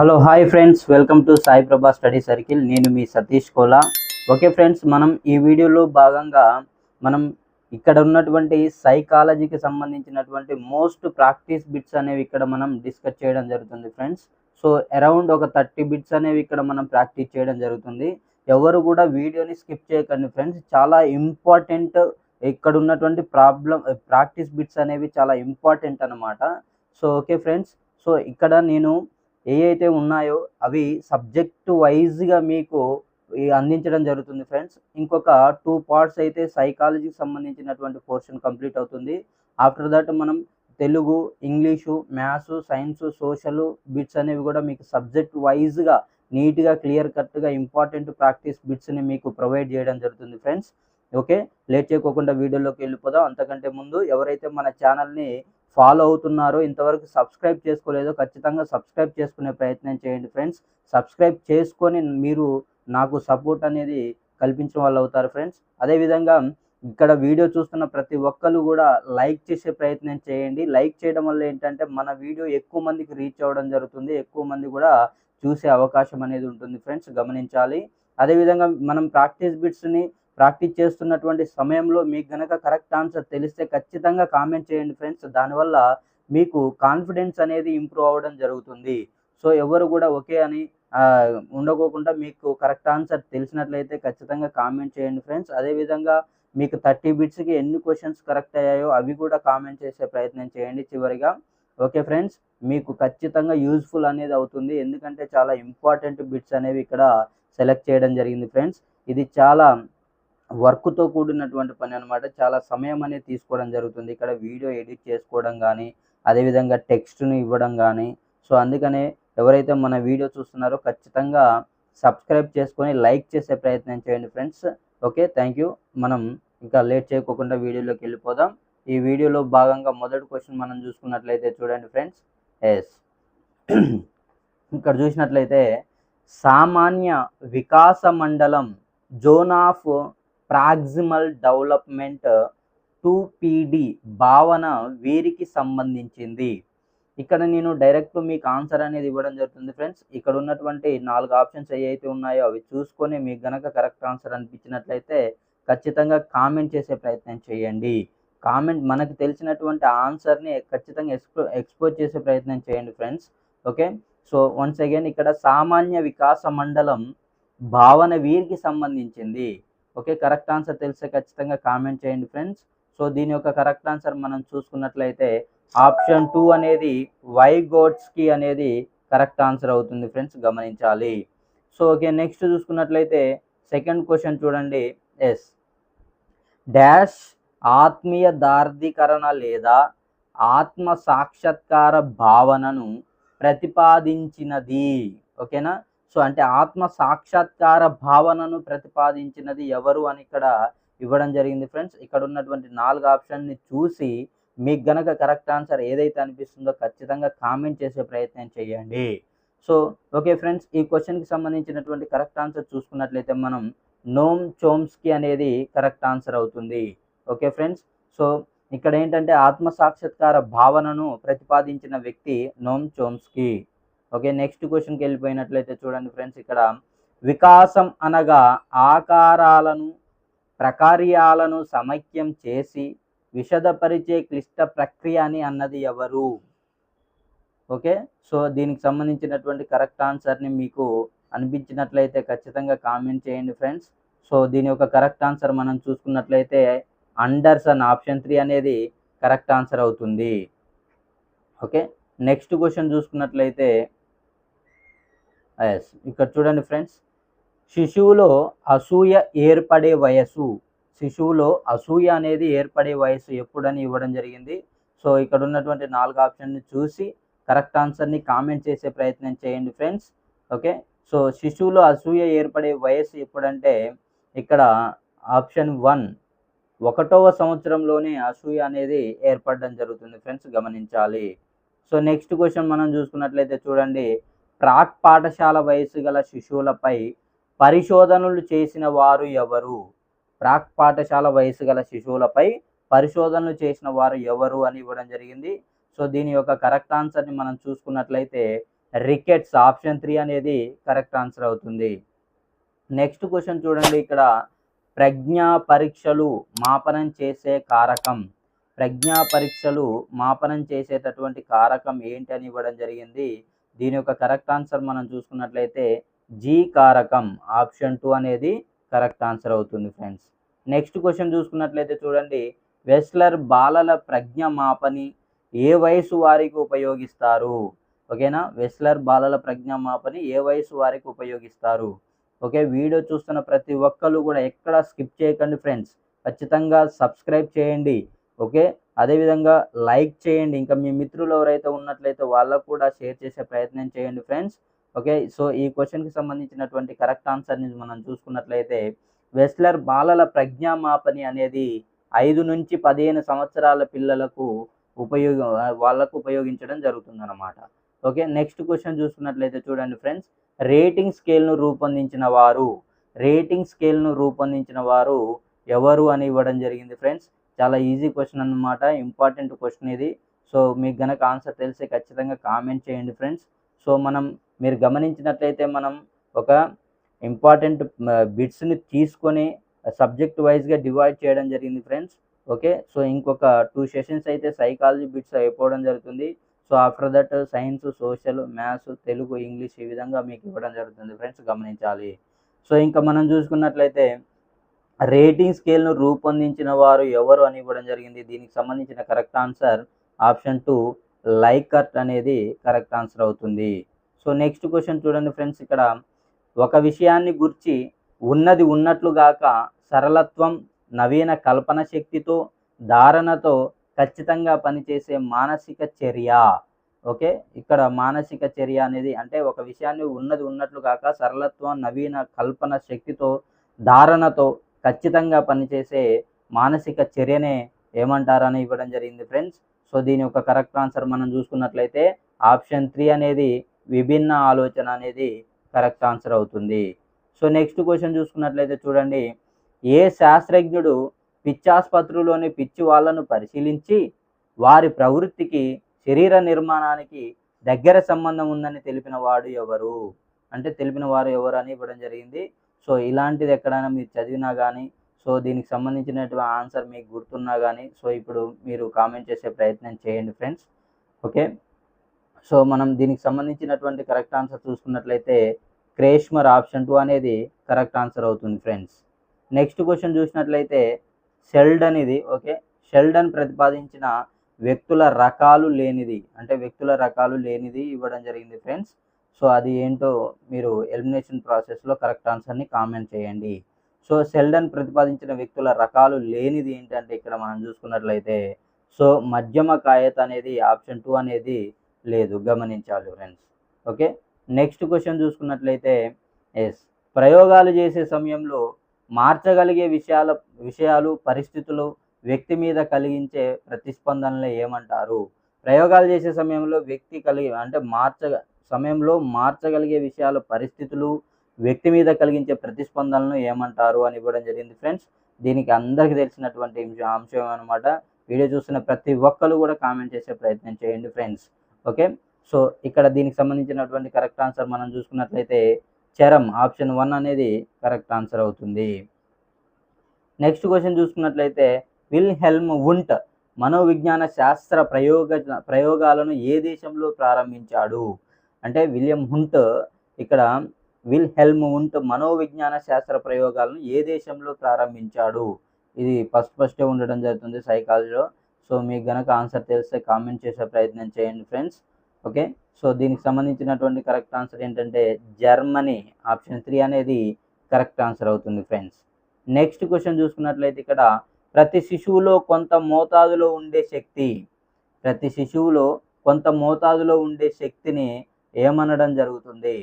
Hello hi friends welcome to Sai Prabha study circle నేను మీ Satish Kola. Okay friends మనం ఈ వీడియోలో భాగంగా మనం ఇక్కడ ఉన్నటువంటి సైకాలజీకి సంబంధించినటువంటి మోస్ట్ ప్రాక్టీస్ బిట్స్ అనేవి ఇక్కడ మనం డిస్కస్ చేయడం జరుగుతుంది ఫ్రెండ్స్ సో అరౌండ్ ఒక థర్టీ బిట్స్ అనేవి ఇక్కడ మనం ప్రాక్టీస్ చేయడం జరుగుతుంది. ఎవరు కూడా వీడియోని స్కిప్ చేయకండి ఫ్రెండ్స్ చాలా ఇంపార్టెంట్ ఇక్కడ ఉన్నటువంటి ప్రాబ్లం ప్రాక్టీస్ బిట్స్ అనేవి చాలా ఇంపార్టెంట్ అన్నమాట. సో ఓకే ఫ్రెండ్స్ సో ఇక్కడ నేను ఏవైతే ఉన్నాయో అవి సబ్జెక్ట్ వైజ్గా మీకు అందించడం జరుగుతుంది ఫ్రెండ్స్. ఇంకొక టూ పార్ట్స్ అయితే సైకాలజీకి సంబంధించినటువంటి పోర్షన్ కంప్లీట్ అవుతుంది. ఆఫ్టర్ దట్ మనం Telugu English maths science social bits అనేవి కూడా మీకు సబ్జెక్ట్ వైజ్గా నీట్గా క్లియర్ కట్గా ఇంపార్టెంట్ ప్రాక్టీస్ బిట్స్ని మీకు ప్రొవైడ్ చేయడం జరుగుతుంది ఫ్రెండ్స్. ఓకే? లేట్ చేయకోకుండా వీడియోలోకి వెళ్ళిపోదాం. అంతకంటే ముందు ఎవరైతే మన ఛానల్ని ఫాలో అవుతున్నారో ఇంతవరకు సబ్స్క్రైబ్ చేసుకోలేదో ఖచ్చితంగా సబ్స్క్రైబ్ చేసుకునే ప్రయత్నం చేయండి ఫ్రెండ్స్. సబ్స్క్రైబ్ చేసుకొని మీరు నాకు సపోర్ట్ అనేది కల్పించిన వాళ్ళు అవుతారు ఫ్రెండ్స్. అదేవిధంగా ఇక్కడ వీడియో చూస్తున్న ప్రతి ఒక్కరు కూడా లైక్ చేసే ప్రయత్నం చేయండి. లైక్ చేయడం వల్ల ఏంటంటే మన వీడియో ఎక్కువ మందికి రీచ్ అవ్వడం జరుగుతుంది. ఎక్కువ మంది కూడా చూసే అవకాశం అనేది ఉంటుంది ఫ్రెండ్స్. గమనించాలి. అదేవిధంగా మనం ప్రాక్టీస్ బిట్స్ని ప్రాక్టీస్ చేస్తున్నటువంటి సమయంలో మీకు గనక కరెక్ట్ ఆన్సర్ తెలిస్తే ఖచ్చితంగా కామెంట్ చేయండి ఫ్రెండ్స్. దానివల్ల మీకు కాన్ఫిడెన్స్ అనేది ఇంప్రూవ్ అవ్వడం జరుగుతుంది. సో ఎవరు కూడా ఓకే అని ఉండకోకుండా మీకు కరెక్ట్ ఆన్సర్ తెలిసినట్లయితే ఖచ్చితంగా కామెంట్ చేయండి ఫ్రెండ్స్. అదేవిధంగా మీకు థర్టీ బిట్స్కి ఎన్ని క్వశ్చన్స్ కరెక్ట్ అయ్యాయో అవి కూడా కామెంట్ చేసే ప్రయత్నం చేయండి చివరిగా. ఓకే ఫ్రెండ్స్ మీకు ఖచ్చితంగా యూజ్ఫుల్ అనేది అవుతుంది. ఎందుకంటే చాలా ఇంపార్టెంట్ బిట్స్ అనేవి ఇక్కడ సెలెక్ట్ చేయడం జరిగింది ఫ్రెండ్స్. ఇది చాలా వర్క్తో కూడినటువంటి పని అనమాట చాలా సమయం అనేది తీసుకోవడం జరుగుతుంది. ఇక్కడ వీడియో ఎడిట్ చేసుకోవడం కానీ అదేవిధంగా టెక్స్ట్ని ఇవ్వడం కానీ సో అందుకనే ఎవరైతే మన వీడియో చూస్తున్నారో ఖచ్చితంగా సబ్స్క్రైబ్ చేసుకొని లైక్ చేసే ప్రయత్నం చేయండి ఫ్రెండ్స్. Okay thank you. మనం ఇంకా లేట్ చేయకోకుండా వీడియోలోకి వెళ్ళిపోదాం. ఈ వీడియోలో భాగంగా మొదటి క్వశ్చన్ మనం చూసుకున్నట్లయితే చూడండి ఫ్రెండ్స్. ఎస్. ఇక్కడ చూసినట్లయితే సామాన్య వికాస మండలం zone of proximal development two పీడి భావన వీరికి సంబంధించింది. ఇక్కడ నేను డైరెక్ట్ మీకు ఆన్సర్ అనేది ఇవ్వడం జరుగుతుంది ఫ్రెండ్స్. ఇక్కడ ఉన్నటువంటి నాలుగు ఆప్షన్స్ ఏవైతే ఉన్నాయో అవి చూసుకొని మీకు గనక కరెక్ట్ ఆన్సర్ అనిపించినట్లయితే ఖచ్చితంగా కామెంట్ చేసే ప్రయత్నం చేయండి. కామెంట్ మనకు తెలిసినటువంటి ఆన్సర్ని ఖచ్చితంగా ఎక్స్పో ఎక్స్పోజ్ చేసే ప్రయత్నం చేయండి friends. Okay? So once again ఇక్కడ సామాన్య వికాస మండలం భావన వీరికి సంబంధించింది. ఓకే కరెక్ట్ ఆన్సర్ తెలిస్తే ఖచ్చితంగా కామెంట్ చేయండి ఫ్రెండ్స్. సో దీని యొక్క కరెక్ట్ ఆన్సర్ మనం చూసుకున్నట్లయితే ఆప్షన్ టూ అనేది వై గోట్స్కి అనేది కరెక్ట్ ఆన్సర్ అవుతుంది ఫ్రెండ్స్ గమనించాలి. సో ఓకే నెక్స్ట్ చూసుకున్నట్లయితే సెకండ్ క్వశ్చన్ చూడండి. ఎస్. డాష్ ఆత్మీయ దార్థీకరణ లేదా ఆత్మ సాక్షాత్కార భావనను ప్రతిపాదించినది. ఓకేనా? సో అంటే ఆత్మ సాక్షాత్కార భావనను ప్రతిపాదించినది ఎవరు అని ఇక్కడ ఇవ్వడం జరిగింది ఫ్రెండ్స్. ఇక్కడ ఉన్నటువంటి నాలుగు ఆప్షన్ని చూసి మీకు గనక కరెక్ట్ ఆన్సర్ ఏదైతే అనిపిస్తుందో ఖచ్చితంగా కామెంట్ చేసే ప్రయత్నం చేయండి. సో ఓకే ఫ్రెండ్స్ ఈ క్వశ్చన్కి సంబంధించినటువంటి కరెక్ట్ ఆన్సర్ చూసుకున్నట్లయితే మనం నోమ్ చోమ్స్కి అనేది కరెక్ట్ ఆన్సర్ అవుతుంది. ఓకే ఫ్రెండ్స్ సో ఇక్కడ ఏంటంటే ఆత్మ సాక్షాత్కార భావనను ప్రతిపాదించిన వ్యక్తి నోమ్ చోమ్స్కి. ఓకే నెక్స్ట్ క్వశ్చన్కి వెళ్ళిపోయినట్లయితే చూడండి ఫ్రెండ్స్ ఇక్కడ వికాసం అనగా ఆకారాలను ప్రకార్యాలను సమైక్యం చేసి విషదపరిచే క్లిష్ట ప్రక్రియ అని అన్నది ఎవరు? ఓకే సో దీనికి సంబంధించినటువంటి కరెక్ట్ ఆన్సర్ని మీకు అనిపించినట్లయితే ఖచ్చితంగా కామెంట్ చేయండి ఫ్రెండ్స్ సో దీని యొక్క కరెక్ట్ ఆన్సర్ మనం చూసుకున్నట్లయితే అండర్సన్ ఆప్షన్ త్రీ అనేది కరెక్ట్ ఆన్సర్ అవుతుంది. ఓకే నెక్స్ట్ క్వశ్చన్ చూసుకున్నట్లయితే ఎస్ ఇక్కడ చూడండి ఫ్రెండ్స్ శిశువులో అసూయ ఏర్పడే వయసు శిశువులో అసూయ అనేది ఏర్పడే వయసు ఎప్పుడని ఇవ్వడం జరిగింది. సో ఇక్కడ ఉన్నటువంటి నాలుగు ఆప్షన్ని చూసి కరెక్ట్ ఆన్సర్ని కామెంట్ చేసే ప్రయత్నం చేయండి ఫ్రెండ్స్ ఓకే సో శిశువులో అసూయ ఏర్పడే వయసు ఎప్పుడంటే ఇక్కడ ఆప్షన్ వన్ ఒకటవ సంవత్సరంలోనే అసూయ అనేది ఏర్పడడం జరుగుతుంది ఫ్రెండ్స్ గమనించాలి. సో నెక్స్ట్ క్వశ్చన్ మనం చూసుకున్నట్లయితే చూడండి ప్రాక్ పాఠశాల వయసు గల శిశువులపై పరిశోధనలు చేసిన వారు ఎవరు? ప్రాక్ పాఠశాల వయసు గల శిశువులపై పరిశోధనలు చేసిన వారు ఎవరు అని ఇవ్వడం జరిగింది. సో దీని యొక్క కరెక్ట్ ఆన్సర్ని మనం చూసుకున్నట్లయితే రికెట్స్ ఆప్షన్ త్రీ అనేది కరెక్ట్ ఆన్సర్ అవుతుంది. నెక్స్ట్ క్వశ్చన్ చూడండి. ఇక్కడ ప్రజ్ఞా పరీక్షలు మాపనం చేసే కారకం. ప్రజ్ఞా పరీక్షలు మాపనం చేసేటటువంటి కారకం ఏంటి అని ఇవ్వడం జరిగింది. దీని యొక్క కరెక్ట్ ఆన్సర్ మనం చూసుకున్నట్లయితే జీ కారకం ఆప్షన్ టూ అనేది కరెక్ట్ ఆన్సర్ అవుతుంది ఫ్రెండ్స్ నెక్స్ట్ క్వశ్చన్ చూసుకున్నట్లయితే చూడండి. వెస్లర్ బాలల ప్రజ్ఞ మాపని ఏ వయసు వారికి ఉపయోగిస్తారు? ఓకేనా వెస్లర్ బాలల ప్రజ్ఞ మాపని ఏ వయసు వారికి ఉపయోగిస్తారు? ఓకే వీడియో చూస్తున్న ప్రతి ఒక్కరు కూడా ఎక్కడ స్కిప్ చేయకండి ఫ్రెండ్స్ ఖచ్చితంగా సబ్స్క్రైబ్ చేయండి. ఓకే అదేవిధంగా లైక్ చేయండి. ఇంకా మీ మిత్రులు ఎవరైతే ఉన్నట్లయితే వాళ్ళకు కూడా షేర్ చేసే ప్రయత్నం చేయండి ఫ్రెండ్స్. ఓకే సో ఈ క్వశ్చన్కి సంబంధించినటువంటి కరెక్ట్ ఆన్సర్ని మనం చూసుకున్నట్లయితే వెస్లర్ బాలల ప్రజ్ఞామాపని అనేది ఐదు నుంచి పదిహేను సంవత్సరాల పిల్లలకు ఉపయోగ వాళ్ళకు ఉపయోగించడం జరుగుతుందన్నమాట. ఓకే నెక్స్ట్ క్వశ్చన్ చూసుకున్నట్లయితే చూడండి ఫ్రెండ్స్. రేటింగ్ స్కేల్ను రూపొందించిన వారు రేటింగ్ స్కేల్ను రూపొందించిన వారు ఎవరు అని ఇవ్వడం జరిగింది ఫ్రెండ్స్. చాలా ఈజీ క్వశ్చన్ అన్నమాట ఇంపార్టెంట్ క్వశ్చన్ ఇది. సో మీకు గనక ఆన్సర్ తెలిసి ఖచ్చితంగా కామెంట్ చేయండి ఫ్రెండ్స్ సో మనం మీరు గమనించినట్లయితే మనం ఒక ఇంపార్టెంట్ బిట్స్ని తీసుకొని సబ్జెక్ట్ వైజ్గా డివైడ్ చేయడం జరిగింది ఫ్రెండ్స్ ఓకే సో ఇంకొక టూ సెషన్స్ అయితే సైకాలజీ బిట్స్ అయిపోవడం జరుగుతుంది. So after that science social maths Telugu English ఈ విధంగా మీకు ఇవ్వడం జరుగుతుంది ఫ్రెండ్స్ గమనించాలి. సో ఇంకా మనం చూసుకున్నట్లయితే రేటింగ్ స్కేల్ను రూపొందించిన వారు ఎవరు అని ఇవ్వడం జరిగింది. దీనికి సంబంధించిన correct answer option two Likert అనేది కరెక్ట్ ఆన్సర్ అవుతుంది. సో నెక్స్ట్ క్వశ్చన్ చూడండి ఫ్రెండ్స్ ఇక్కడ. ఒక విషయాన్ని గుర్చి ఉన్నది ఉన్నట్లుగాక సరళత్వం నవీన కల్పన శక్తితో ధారణతో ఖచ్చితంగా పనిచేసే మానసిక చర్య. ఓకే? ఇక్కడ మానసిక చర్య అనేది అంటే ఒక విషయాన్ని ఉన్నది ఉన్నట్లు కాక సరళత్వం నవీన కల్పన శక్తితో ధారణతో ఖచ్చితంగా పనిచేసే మానసిక చర్యనే ఏమంటారని ఇవ్వడం జరిగింది ఫ్రెండ్స్. సో దీని యొక్క కరెక్ట్ ఆన్సర్ మనం చూసుకున్నట్లయితే ఆప్షన్ త్రీ అనేది విభిన్న ఆలోచన అనేది కరెక్ట్ ఆన్సర్ అవుతుంది. సో నెక్స్ట్ క్వశ్చన్ చూసుకున్నట్లయితే చూడండి. ఏ శాస్త్రజ్ఞుడు పిచ్చాసుపత్రిలోని పిచ్చి వాళ్ళను పరిశీలించి వారి ప్రవృత్తికి శరీర నిర్మాణానికి దగ్గర సంబంధం ఉందని తెలిపిన వాడు ఎవరు? అంటే తెలిపిన వారు ఎవరు అని ఇవ్వడం జరిగింది. సో ఇలాంటిది ఎక్కడైనా మీరు చదివినా కానీ సో దీనికి సంబంధించినటువంటి ఆన్సర్ మీకు గుర్తున్నా కానీ సో ఇప్పుడు మీరు కామెంట్ చేసే ప్రయత్నం చేయండి ఫ్రెండ్స్. ఓకే? సో మనం దీనికి సంబంధించినటువంటి కరెక్ట్ ఆన్సర్ చూసుకున్నట్లయితే క్రేష్మర్ ఆప్షన్ టూ అనేది కరెక్ట్ ఆన్సర్ అవుతుంది ఫ్రెండ్స్. నెక్స్ట్ క్వశ్చన్ చూసినట్లయితే షెల్డన్ ఇది ఓకే? షెల్డన్ ప్రతిపాదించిన వ్యక్తుల రకాలు లేనిది అంటే వ్యక్తుల రకాలు లేనిది ఇవ్వడం జరిగింది ఫ్రెండ్స్. సో అది ఏంటో మీరు ఎలిమినేషన్ ప్రాసెస్లో కరెక్ట్ ఆన్సర్ని కామెంట్ చేయండి. సో సెల్డన్ ప్రతిపాదించిన వ్యక్తుల రకాలు లేనిది ఏంటంటే ఇక్కడ మనం చూసుకున్నట్లయితే సో మధ్యమ కాయత అనేది ఆప్షన్ టూ అనేది లేదు. గమనించాలి ఫ్రెండ్స్ ఓకే నెక్స్ట్ క్వశ్చన్ చూసుకున్నట్లయితే ఎస్ ప్రయోగాలు చేసే సమయంలో మార్చగలిగే విషయాల విషయాలు పరిస్థితులు వ్యక్తి మీద కలిగించే ప్రతిస్పందనలు ఏమంటారు? ప్రయోగాలు చేసే సమయంలో వ్యక్తి కలిగి అంటే మార్చ సమయంలో మార్చగలిగే విషయాలు పరిస్థితులు వ్యక్తి మీద కలిగించే ప్రతిస్పందనలను ఏమంటారు అని ఇవ్వడం జరిగింది ఫ్రెండ్స్. దీనికి అందరికీ తెలిసినటువంటి అంశం అనమాట వీడియో చూస్తున్న ప్రతి ఒక్కరు కూడా కామెంట్ చేసే ప్రయత్నం చేయండి ఫ్రెండ్స్. ఓకే? సో ఇక్కడ దీనికి సంబంధించినటువంటి కరెక్ట్ ఆన్సర్ మనం చూసుకున్నట్లయితే చరం ఆప్షన్ వన్ అనేది కరెక్ట్ ఆన్సర్ అవుతుంది. నెక్స్ట్ క్వశ్చన్ చూసుకున్నట్లయితే విల్ హెల్మ్ వుంట్ మనోవిజ్ఞాన శాస్త్ర ప్రయోగ ప్రయోగాలను ఏ దేశంలో ప్రారంభించాడు? అంటే విలియం హుంట్ ఇక్కడ విల్ హెల్మ్ వుంట్ మనోవిజ్ఞాన శాస్త్ర ప్రయోగాలను ఏ దేశంలో ప్రారంభించాడు? ఇది ఫస్ట్ ఫస్టే ఉండడం జరుగుతుంది సైకాలజీలో. సో మీకు గనక ఆన్సర్ తెలిస్తే కామెంట్ చేసే ప్రయత్నం చేయండి ఫ్రెండ్స్. ఓకే? సో దీనికి సంబంధించినటువంటి కరెక్ట్ ఆన్సర్ ఏంటంటే జర్మనీ. ఆప్షన్ త్రీ అనేది కరెక్ట్ ఆన్సర్ అవుతుంది ఫ్రెండ్స్. నెక్స్ట్ క్వశ్చన్ చూసుకున్నట్లయితే ఇక్కడ ప్రతి శిశువులో కొంత మోతాదులో ఉండే శక్తి. ప్రతి శిశువులో కొంత మోతాదులో ఉండే శక్తిని ఏమనడం జరుగుతుంది?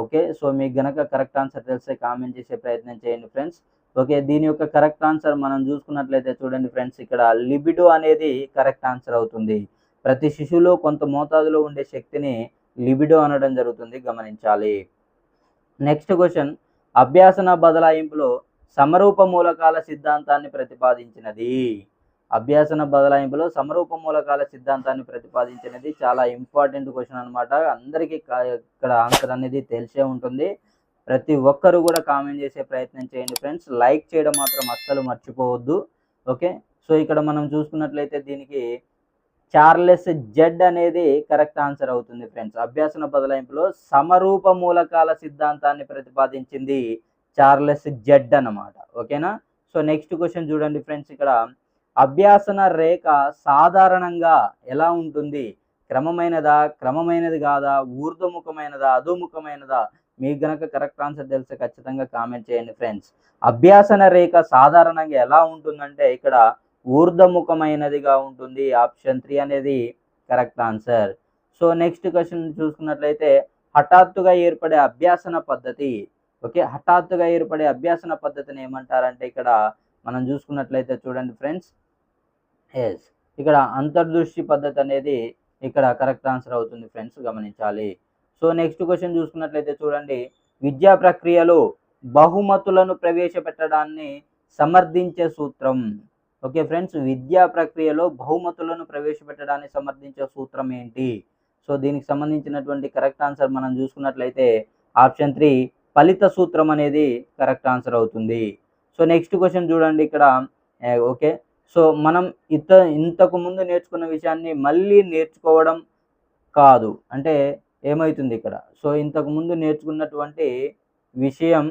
ఓకే సో మీకు గనక కరెక్ట్ ఆన్సర్ తెలిస్తే కామెంట్ చేసే ప్రయత్నం చేయండి ఫ్రెండ్స్. ఓకే దీని యొక్క కరెక్ట్ ఆన్సర్ మనం చూసుకున్నట్లయితే చూడండి ఫ్రెండ్స్ ఇక్కడ లిబిడో అనేది కరెక్ట్ ఆన్సర్ అవుతుంది. ప్రతి శిశువులో కొంత మోతాదులో ఉండే శక్తిని లిబిడో అనడం జరుగుతుంది గమనించాలి. నెక్స్ట్ క్వశ్చన్ అభ్యాసన బదలాయింపులో సమరూప మూలకాల సిద్ధాంతాన్ని ప్రతిపాదించినది. అభ్యాసన బదలాయింపులో సమరూప మూలకాల సిద్ధాంతాన్ని ప్రతిపాదించినది చాలా ఇంపార్టెంట్ క్వశ్చన్ అనమాట అందరికీ ఇక్కడ ఆన్సర్ అనేది తెలిసే ఉంటుంది. ప్రతి ఒక్కరు కూడా కామెంట్ చేసే ప్రయత్నం చేయండి ఫ్రెండ్స్. లైక్ చేయడం మాత్రం అస్సలు మర్చిపోవద్దు. ఓకే? సో ఇక్కడ మనం చూసుకున్నట్లయితే దీనికి చార్లెస్ జెడ్ అనేది కరెక్ట్ ఆన్సర్ అవుతుంది ఫ్రెండ్స్. అభ్యాసన బదలాయింపులో సమరూప మూలకాల సిద్ధాంతాన్ని ప్రతిపాదించింది చార్లెస్ జెడ్ అన్నమాట. ఓకేనా? సో నెక్స్ట్ క్వశ్చన్ చూడండి ఫ్రెండ్స్ ఇక్కడ. అభ్యాసన రేఖ సాధారణంగా ఎలా ఉంటుంది? క్రమమైనదా? క్రమమైనది కాదా? ఊర్ధముఖమైనదా అధోముఖమైనదా? మీకు గనక కరెక్ట్ ఆన్సర్ తెలిస్తే ఖచ్చితంగా కామెంట్ చేయండి ఫ్రెండ్స్ అభ్యాసన రేఖ సాధారణంగా ఎలా ఉంటుందంటే ఇక్కడ ఊర్ధముఖమైనదిగా ఉంటుంది. ఆప్షన్ త్రీ అనేది correct answer so next question చూసుకున్నట్లయితే హఠాత్తుగా ఏర్పడే అభ్యాసన పద్ధతి. ఓకే హఠాత్తుగా ఏర్పడే అభ్యాసన పద్ధతిని ఏమంటారంటే ఇక్కడ మనం చూసుకున్నట్లయితే చూడండి ఫ్రెండ్స్. ఎస్ ఇక్కడ అంతర్దృష్టి పద్ధతి అనేది ఇక్కడ కరెక్ట్ ఆన్సర్ అవుతుంది ఫ్రెండ్స్ గమనించాలి. సో నెక్స్ట్ క్వశ్చన్ చూసుకున్నట్లయితే చూడండి. విద్యా ప్రక్రియలో బహుమతులను ప్రవేశపెట్టడాన్ని సమర్థించే సూత్రం. ఓకే ఫ్రెండ్స్ విద్యా ప్రక్రియలో బహుమతులను ప్రవేశపెట్టడాన్ని సమర్థించే సూత్రం ఏంటి? సో దీనికి సంబంధించినటువంటి కరెక్ట్ ఆన్సర్ మనం చూసుకున్నట్లయితే ఆప్షన్ త్రీ ఫలిత సూత్రం అనేది కరెక్ట్ ఆన్సర్ అవుతుంది. సో నెక్స్ట్ క్వశ్చన్ చూడండి ఇక్కడ. ఓకే. సో మనం ఇత ఇంతకు ముందు నేర్చుకున్న విషయాన్ని మళ్ళీ నేర్చుకోవడం కాదు. అంటే ఏమవుతుంది ఇక్కడ? సో ఇంతకు ముందు నేర్చుకున్నటువంటి విషయం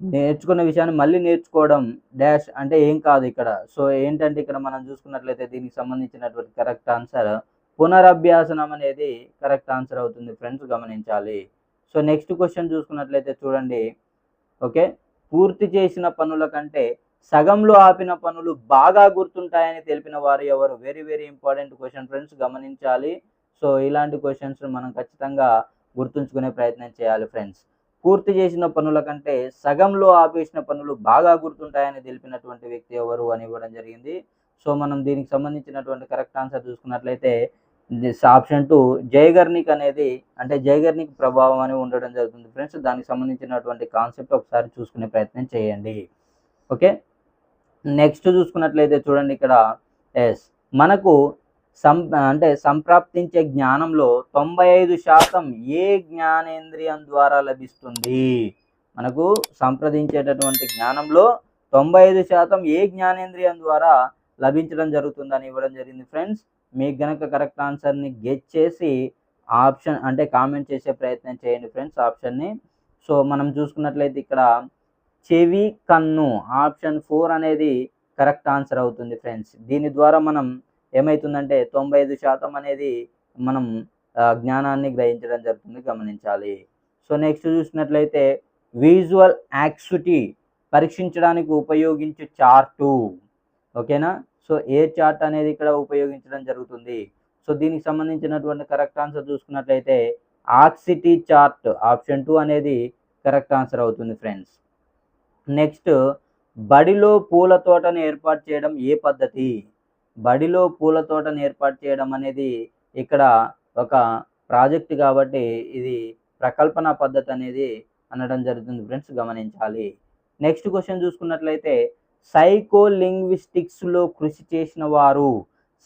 నేర్చుకున్న విషయాన్ని మళ్ళీ నేర్చుకోవడం డాష్ అంటే ఏం కాదు ఇక్కడ. సో ఏంటంటే ఇక్కడ మనం చూసుకున్నట్లయితే దీనికి సంబంధించినటువంటి కరెక్ట్ ఆన్సర్ పునరభ్యాసనం అనేది కరెక్ట్ ఆన్సర్ అవుతుంది. ఫ్రెండ్స్ గమనించాలి. సో నెక్స్ట్ క్వశ్చన్ చూసుకున్నట్లయితే చూడండి. ఓకే. పూర్తి చేసిన పనుల కంటే సగంలో ఆపిన పనులు బాగా గుర్తుంటాయని తెలిపిన వారు ఎవరు? Very very important question friends గమనించాలి. సో ఇలాంటి క్వశ్చన్స్ మనం ఖచ్చితంగా గుర్తుంచుకునే ప్రయత్నం చేయాలి ఫ్రెండ్స్ పూర్తి చేసిన పనుల కంటే సగంలో ఆపేసిన పనులు బాగా గుర్తుంటాయని తెలిపినటువంటి వ్యక్తి ఎవరు అని ఇవ్వడం జరిగింది. సో మనం దీనికి సంబంధించినటువంటి కరెక్ట్ ఆన్సర్ చూసుకున్నట్లయితే ఆప్షన్ టూ జయగర్నిక్ అనేది అంటే జయగర్నిక్ ప్రభావం అని ఉండడం జరుగుతుంది ఫ్రెండ్స్. దానికి సంబంధించినటువంటి కాన్సెప్ట్ ఒకసారి చూసుకునే ప్రయత్నం చేయండి. ఓకే? నెక్స్ట్ చూసుకున్నట్లయితే చూడండి ఇక్కడ. ఎస్. మనకు సం అంటే సంప్రాప్తించే జ్ఞానంలో తొంభై ఐదు శాతం ఏ జ్ఞానేంద్రియం ద్వారా లభిస్తుంది? మనకు సంప్రదించేటటువంటి జ్ఞానంలో తొంభై ఐదు శాతం ఏ జ్ఞానేంద్రియం ద్వారా లభించడం జరుగుతుందని ఇవ్వడం జరిగింది ఫ్రెండ్స్. మీకు గనక కరెక్ట్ ఆన్సర్ని గెట్ చేసి ఆప్షన్ అంటే కామెంట్ చేసే ప్రయత్నం చేయండి ఫ్రెండ్స్ ఆప్షన్ని. సో మనం చూసుకున్నట్లయితే ఇక్కడ చెవి కన్ను ఆప్షన్ ఫోర్ అనేది కరెక్ట్ ఆన్సర్ అవుతుంది ఫ్రెండ్స్. దీని ద్వారా మనం ఏమవుతుందంటే తొంభై ఐదు శాతం అనేది మనం జ్ఞానాన్ని గ్రహించడం జరుగుతుంది గమనించాలి. సో నెక్స్ట్ చూసినట్లయితే విజువల్ యాక్సిటీ పరీక్షించడానికి ఉపయోగించే చార్టు. ఓకేనా? సో ఏ చార్ట్ అనేది ఇక్కడ ఉపయోగించడం జరుగుతుంది? సో దీనికి సంబంధించినటువంటి కరెక్ట్ ఆన్సర్ చూసుకున్నట్లయితే ఆక్సిటీ చార్ట్ ఆప్షన్ టూ అనేది కరెక్ట్ ఆన్సర్ అవుతుంది ఫ్రెండ్స్. నెక్స్ట్ బడిలో పూల తోటను ఏర్పాటు చేయడం ఏ పద్ధతి? బడిలో పూల తోటను ఏర్పాటు చేయడం అనేది ఇక్కడ ఒక ప్రాజెక్ట్ కాబట్టి ఇది ప్రకల్పన పద్ధతి అనేది అనడం జరుగుతుంది ఫ్రెండ్స్ గమనించాలి. నెక్స్ట్ క్వశ్చన్ చూసుకున్నట్లయితే సైకోలింగ్విస్టిక్స్లో కృషి చేసిన వారు.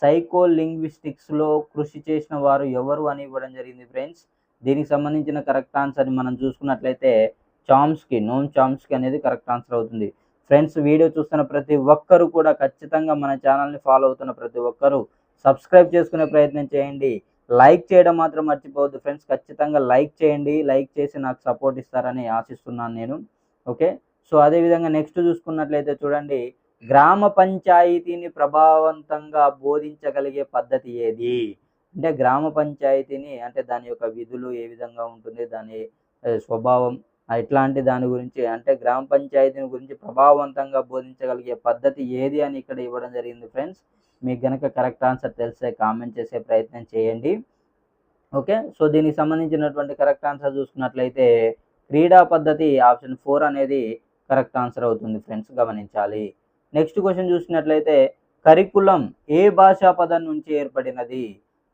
సైకోలింగ్విస్టిక్స్లో కృషి చేసిన వారు ఎవరు అని ఇవ్వడం జరిగింది ఫ్రెండ్స్? దీనికి సంబంధించిన కరెక్ట్ ఆన్సర్ని మనం చూసుకున్నట్లయితే చామ్స్కి నోమ్ చామ్స్కి అనేది కరెక్ట్ ఆన్సర్ అవుతుంది. ఫ్రెండ్స్ వీడియో చూస్తున్న ప్రతి ఒక్కరు కూడా ఖచ్చితంగా మన ఛానల్ని ఫాలో అవుతున్న ప్రతి ఒక్కరు సబ్స్క్రైబ్ చేసుకునే ప్రయత్నం చేయండి. లైక్ చేయడం మాత్రం మర్చిపోవద్దు ఫ్రెండ్స్. ఖచ్చితంగా లైక్ చేయండి. లైక్ చేసి నాకు సపోర్ట్ ఇస్తారని ఆశిస్తున్నాను నేను. ఓకే? సో అదేవిధంగా నెక్స్ట్ చూసుకున్నట్లయితే చూడండి గ్రామ పంచాయతీని ప్రభావవంతంగా బోధించగలిగే పద్ధతి ఏది? అంటే గ్రామ పంచాయతీని అంటే దాని యొక్క విధులు ఏ విధంగా ఉంటుంది దాని స్వభావం ఇట్లాంటి దాని గురించి అంటే గ్రామ పంచాయతీని గురించి ప్రభావవంతంగా బోధించగలిగే పద్ధతి ఏది అని ఇక్కడ ఇవ్వడం జరిగింది ఫ్రెండ్స్ మీకు గనక కరెక్ట్ ఆన్సర్ తెలిస్తే కామెంట్ చేసే ప్రయత్నం చేయండి. ఓకే సో దీనికి సంబంధించినటువంటి కరెక్ట్ ఆన్సర్ చూసుకున్నట్లయితే క్రీడా పద్ధతి ఆప్షన్ ఫోర్ అనేది కరెక్ట్ ఆన్సర్ అవుతుంది ఫ్రెండ్స్ గమనించాలి. నెక్స్ట్ క్వశ్చన్ చూసినట్లయితే కరికులం ఏ భాషా పదం నుంచి ఏర్పడినది?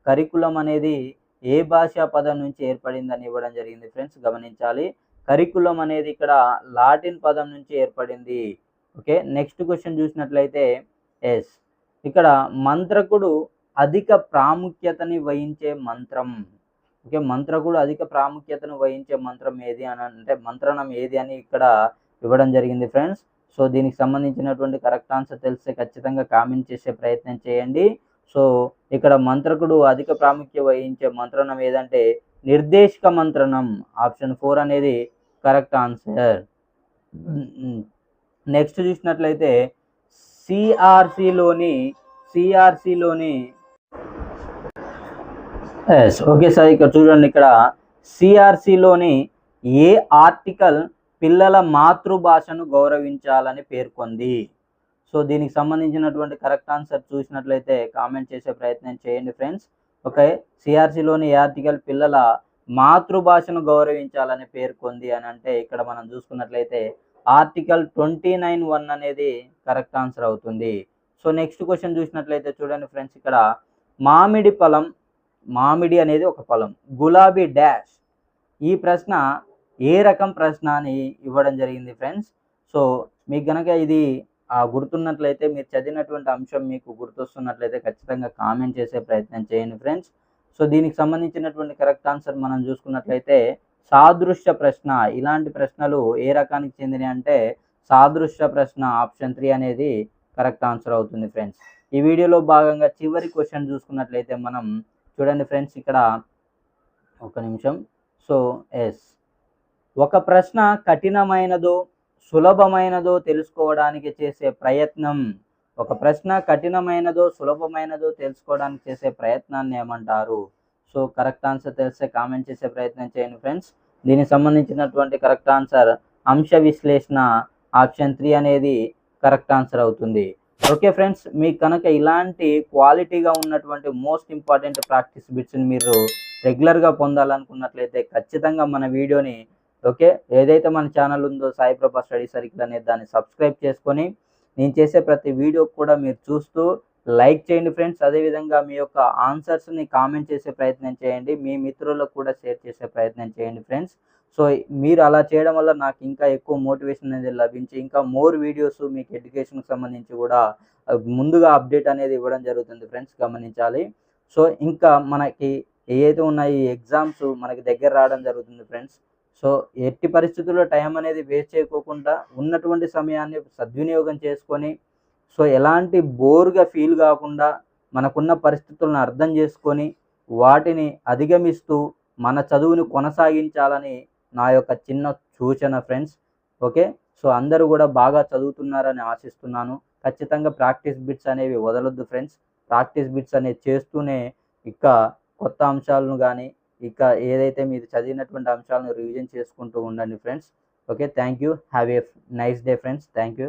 కరికులం అనేది ఏ భాషా పదం నుంచి ఏర్పడిందని ఇవ్వడం జరిగింది ఫ్రెండ్స్ గమనించాలి. కరికులం అనేది ఇక్కడ లాటిన్ పదం నుంచి ఏర్పడింది. ఓకే నెక్స్ట్ క్వశ్చన్ చూసినట్లయితే ఎస్. ఇక్కడ మంత్రకుడు అధిక ప్రాముఖ్యతని వహించే మంత్రం. ఓకే మంత్రకుడు అధిక ప్రాముఖ్యతను వహించే మంత్రం ఏది అని అంటే మంత్రణం ఏది అని ఇక్కడ ఇవ్వడం జరిగింది ఫ్రెండ్స్. సో దీనికి సంబంధించినటువంటి కరెక్ట్ ఆన్సర్ తెలిస్తే ఖచ్చితంగా కామెంట్ చేసే ప్రయత్నం చేయండి. సో ఇక్కడ మంత్రకుడు అధిక ప్రాముఖ్యత వహించే మంత్రణం ఏదంటే నిర్దేశక మంత్రణం ఆప్షన్ ఫోర్ అనేది కరెక్ట్ ఆన్సర్. నెక్స్ట్ చూసినట్లయితే సిఆర్సిలోని సిఆర్సిలోని ఎస్ ఓకే సార్ ఇక్కడ చూడండి ఇక్కడ సిఆర్సిలోని ఏ ఆర్టికల్ పిల్లల మాతృభాషను గౌరవించాలని పేర్కొంది. సో దీనికి సంబంధించినటువంటి కరెక్ట్ ఆన్సర్ చూసినట్లయితే కామెంట్ చేసే ప్రయత్నం చేయండి ఫ్రెండ్స్. ఓకే సిఆర్సీలోని ఆర్టికల్ పిల్లల మాతృభాషను గౌరవించాలని పేర్కొంది అని అంటే ఇక్కడ మనం చూసుకున్నట్లయితే ఆర్టికల్ ట్వంటీ నైన్ వన్ అనేది కరెక్ట్ ఆన్సర్ అవుతుంది. సో నెక్స్ట్ క్వశ్చన్ చూసినట్లయితే చూడండి ఫ్రెండ్స్ ఇక్కడ. మామిడి ఫలం మామిడి అనేది ఒక ఫలం గులాబీ డాష్. ఈ ప్రశ్న ఏ రకం ప్రశ్న అని ఇవ్వడం జరిగింది ఫ్రెండ్స్. సో మీకు గనక ఇది ఆ, గుర్తున్నట్లయితే మీరు చదివినటువంటి అంశం మీకు గుర్తొస్తున్నట్లయితే ఖచ్చితంగా కామెంట్ చేసే ప్రయత్నం చేయండి ఫ్రెండ్స్. సో దీనికి సంబంధించినటువంటి కరెక్ట్ ఆన్సర్ మనం చూసుకున్నట్లయితే సాదృశ్య ప్రశ్న. ఇలాంటి ప్రశ్నలు ఏ రకానికి చెందినవి అంటే సాదృశ్య ప్రశ్న ఆప్షన్ త్రీ అనేది కరెక్ట్ ఆన్సర్ అవుతుంది ఫ్రెండ్స్. ఈ వీడియోలో భాగంగా చివరి క్వశ్చన్ చూసుకున్నట్లయితే మనం చూడండి ఫ్రెండ్స్ ఇక్కడ ఒక నిమిషం. So yes. ఒక ప్రశ్న కఠినమైనదో సులభమైనదో తెలుసుకోవడానికి చేసే ప్రయత్నం. ఒక ప్రశ్న కఠినమైనదో సులభమైనదో తెలుసుకోవడానికి చేసే ప్రయత్నాన్ని ఏమంటారు? సో కరెక్ట్ ఆన్సర్ తెలిస్తే కామెంట్ చేసే ప్రయత్నం చేయండి ఫ్రెండ్స్. దీనికి సంబంధించినటువంటి కరెక్ట్ ఆన్సర్ అంశ విశ్లేషణ ఆప్షన్ త్రీ అనేది కరెక్ట్ ఆన్సర్ అవుతుంది. ఓకే ఫ్రెండ్స్ మీకు కనుక ఇలాంటి క్వాలిటీగా ఉన్నటువంటి మోస్ట్ ఇంపార్టెంట్ ప్రాక్టీస్ బిట్స్ని మీరు రెగ్యులర్గా పొందాలనుకున్నట్లయితే ఖచ్చితంగా మన వీడియోని ఓకే? ఏదైతే మన ఛానల్ ఉందో సాయిప్రభా స్టడీ సర్కిల్ అనేది దాన్ని సబ్స్క్రైబ్ చేసుకొని నేను చేసే ప్రతి వీడియో కూడా మీరు చూస్తూ లైక్ చేయండి ఫ్రెండ్స్. అదేవిధంగా మీ యొక్క ఆన్సర్స్ని కామెంట్ చేసే ప్రయత్నం చేయండి. మీ మిత్రులకు కూడా షేర్ చేసే ప్రయత్నం చేయండి ఫ్రెండ్స్. సో మీరు అలా చేయడం వల్ల నాకు ఇంకా ఎక్కువ మోటివేషన్ అనేది లభించి ఇంకా మోర్ వీడియోస్ మీకు ఎడ్యుకేషన్కి సంబంధించి కూడా ముందుగా అప్డేట్ అనేది ఇవ్వడం జరుగుతుంది ఫ్రెండ్స్. గమనించాలి. సో ఇంకా మనకి ఏదైతే ఉన్నాయి ఎగ్జామ్స్ మనకి దగ్గర రావడం జరుగుతుంది ఫ్రెండ్స్. సో ఎట్టి పరిస్థితుల్లో టైం అనేది వేస్ట్ చేయకోకుండా ఉన్నటువంటి సమయాన్ని సద్వినియోగం చేసుకొని సో ఎలాంటి బోర్గా ఫీల్ కాకుండా మనకున్న పరిస్థితులను అర్థం చేసుకొని వాటిని అధిగమిస్తూ మన చదువుని కొనసాగించాలని నా యొక్క చిన్న సూచన ఫ్రెండ్స్. ఓకే? సో అందరూ కూడా బాగా చదువుతున్నారని ఆశిస్తున్నాను. ఖచ్చితంగా ప్రాక్టీస్ బిట్స్ అనేవి వదలొద్దు ఫ్రెండ్స్. ప్రాక్టీస్ బిట్స్ అనేవి చేస్తూనే ఇంకా కొత్త అంశాలను కానీ ఇక ఏదైతే మీరు చదివినటువంటి అంశాలను రివిజన్ చేసుకుంటూ ఉండండి friends okay thank you have a nice day friends thank you